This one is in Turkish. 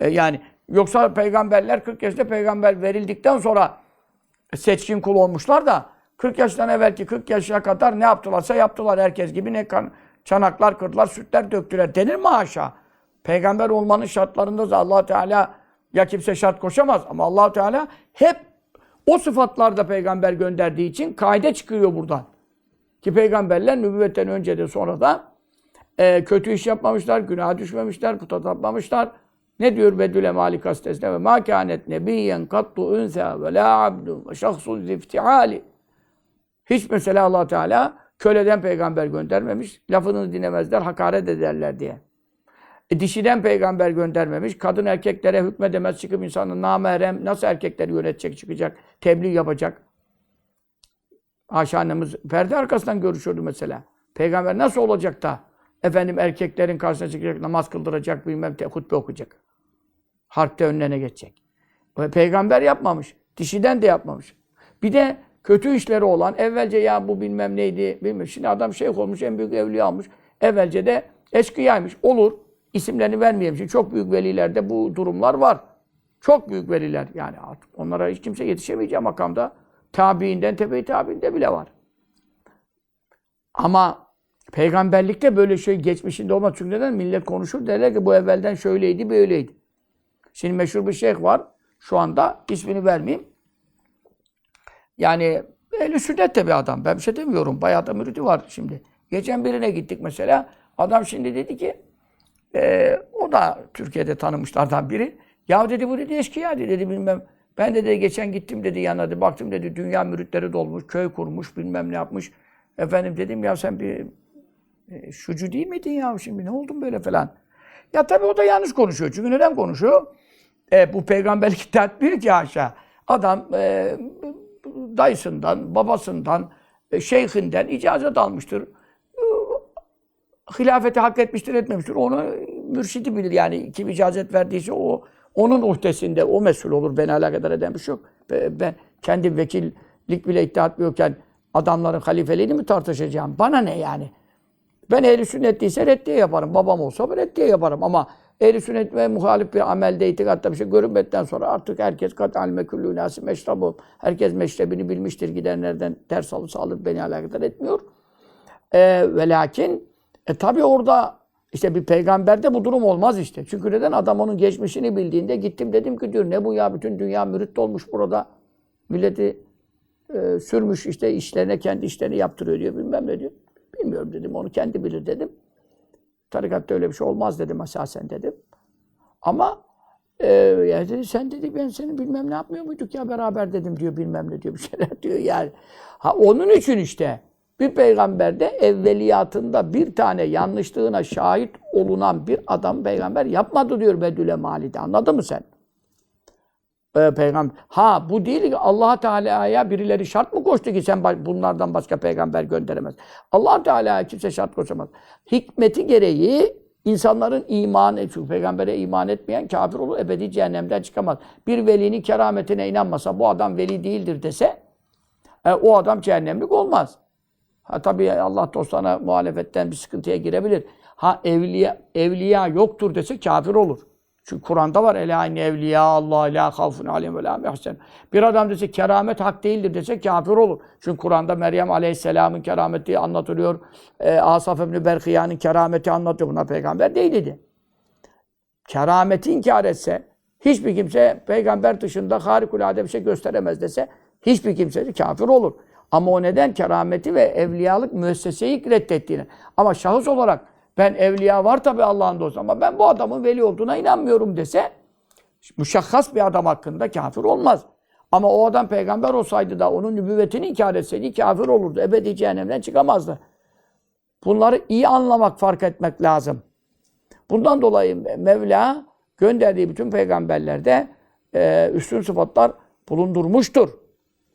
E, yani yoksa peygamberler 40 yaşında peygamber verildikten sonra seçkin kul olmuşlar da 40 yaştan evvelki 40 yaşına kadar ne yaptılarsa yaptılar herkes gibi ne kan, çanaklar kırdılar, sütler döktüler denir mi haşa? Peygamber olmanın şartlarında da allah Teala ya kimse şart koşamaz ama allah Teala hep o sıfatlarda peygamber gönderdiği için kaide çıkıyor buradan. Ki peygamberler nübüvvetten önce de sonra da e, kötü iş yapmamışlar, günaha düşmemişler, puta tapmamışlar. Ne diyor Bedül Malik Hastesi'nde? Ve mâ kânet nebiyyen kattu ünsâ ve lâ abdun ve şahsun ziftiali. Hiç mesela allah Teala köleden peygamber göndermemiş. Lafını dinlemezler, hakaret ederler diye. E, dişiden peygamber göndermemiş. Kadın erkeklere hükmedemez çıkıp insanın namahrem nasıl erkekleri yönetecek çıkacak, tebliğ yapacak. Ayşe annemiz perde arkasından görüşürdü mesela. Peygamber nasıl olacak da efendim erkeklerin karşısına çıkacak, namaz kıldıracak, bilmem hutbe okuyacak. Harpte önlerine geçecek. Peygamber yapmamış. Dişiden de yapmamış. Bir de kötü işleri olan, evvelce ya bu bilmem neydi, bilmem. Şimdi adam şeyh olmuş, en büyük evliya olmuş. Evvelce de eşkıyaymış. Olur. İsimlerini vermeyeyim. Şimdi çok büyük velilerde bu durumlar var. Çok büyük veliler. Yani artık onlara hiç kimse yetişemeyeceği makamda. Tabiinden, tebe-i tabiinde bile var. Ama peygamberlikte böyle şey geçmişinde olmaz. Çünkü neden? Millet konuşur derler ki bu evvelden şöyleydi, böyleydi. Şimdi meşhur bir şeyh var. Şu anda ismini vermeyeyim. Yani ehl sünnet de bir adam. Ben bir şey demiyorum. Bayağı da müridi var şimdi. Geçen birine gittik mesela. Adam şimdi dedi ki e, o da Türkiye'de tanımışlardan biri. Ya dedi bu dedi eşkıya dedi bilmem. Ben de dedi geçen gittim dedi yanına dedi. Baktım dedi dünya müritleri dolmuş. Köy kurmuş bilmem ne yapmış. Efendim dedim ya sen bir e, şucu değil miydin ya şimdi ne oldun böyle falan. Ya tabii o da yanlış konuşuyor. Çünkü neden konuşuyor? E, bu peygamberlik iddia etmiyor ki haşa. Adam e, dayısından, babasından, e, şeyhinden icazet almıştır. E, hilafeti hak etmiştir, etmemiştir. Onu mürşidi bilir. Yani kim icazet verdiyse o onun uhdesinde, o mesul olur. Beni alakadar eden bir şey yok. Ben kendi vekillik bile iddia etmiyorken adamların halifeliğini mi tartışacağım? Bana ne yani? Ben ehli sünnet değilse reddiye yaparım. Babam olsa reddiye yaparım. Ama ehli sünnet ve muhalif bir amelde, itikatta bir şey görünmedikten sonra artık herkes kat alme küllü nâsi meşrabu. Herkes meşrebini bilmiştir. Gidenlerden ders alırsa alır beni alakadar etmiyor. Ee, ve lakin e, tabi orada işte bir peygamberde bu durum olmaz işte. Çünkü neden? Adam onun geçmişini bildiğinde gittim dedim ki diyor ne bu ya bütün dünya mürit olmuş burada. Milleti e, sürmüş işte işlerine kendi işlerini yaptırıyor diyor bilmem ne diyor. Bilmiyorum dedim onu kendi bilir dedim. Tarikatta öyle bir şey olmaz dedim esasen dedim. Ama e, ya dedi sen dedi ben seni bilmem ne yapmıyor muyduk ya beraber dedim diyor bilmem ne diyor bir şeyler diyor yani. Ha onun için işte bir peygamberde evveliyatında bir tane yanlışlığına şahit olunan bir adam peygamber yapmadı diyor Bedüle Mali'de. Anladın mı sen? Ee, peygamber. Ha bu değil ki Allah Teala'ya birileri şart mı koştu ki sen bunlardan başka peygamber gönderemez. Allah Teala'ya kimse şart koşamaz. Hikmeti gereği insanların imanı, çünkü peygambere iman etmeyen kafir olur, ebedi cehennemden çıkamaz. Bir velinin kerametine inanmasa bu adam veli değildir dese e, o adam cehennemlik olmaz. Ha tabii Allah dostlarına muhalefetten bir sıkıntıya girebilir. Ha evliya evliya yoktur dese kafir olur. Çünkü Kur'an'da var ela inne evliya Allah la havfun aleyhim ve la mehsen. Bir adam dese keramet hak değildir dese kafir olur. Çünkü Kur'an'da Meryem Aleyhisselam'ın kerameti anlatılıyor. E, Asaf İbni Berkıya'nın kerameti anlatıyor. Buna peygamber değil dedi. Kerameti inkar etse hiçbir kimse peygamber dışında harikulade bir şey gösteremez dese hiçbir kimse kafir olur. Ama o neden? Kerameti ve evliyalık müesseseyi reddettiğini. Ama şahıs olarak ben evliya var tabi Allah'ın dostu ama ben bu adamın veli olduğuna inanmıyorum dese müşahhas bir adam hakkında kafir olmaz. Ama o adam peygamber olsaydı da onun nübüvvetini inkar etseydi kafir olurdu. Ebedi cehennemden çıkamazdı. Bunları iyi anlamak, fark etmek lazım. Bundan dolayı Mevla gönderdiği bütün peygamberlerde e, üstün sıfatlar bulundurmuştur.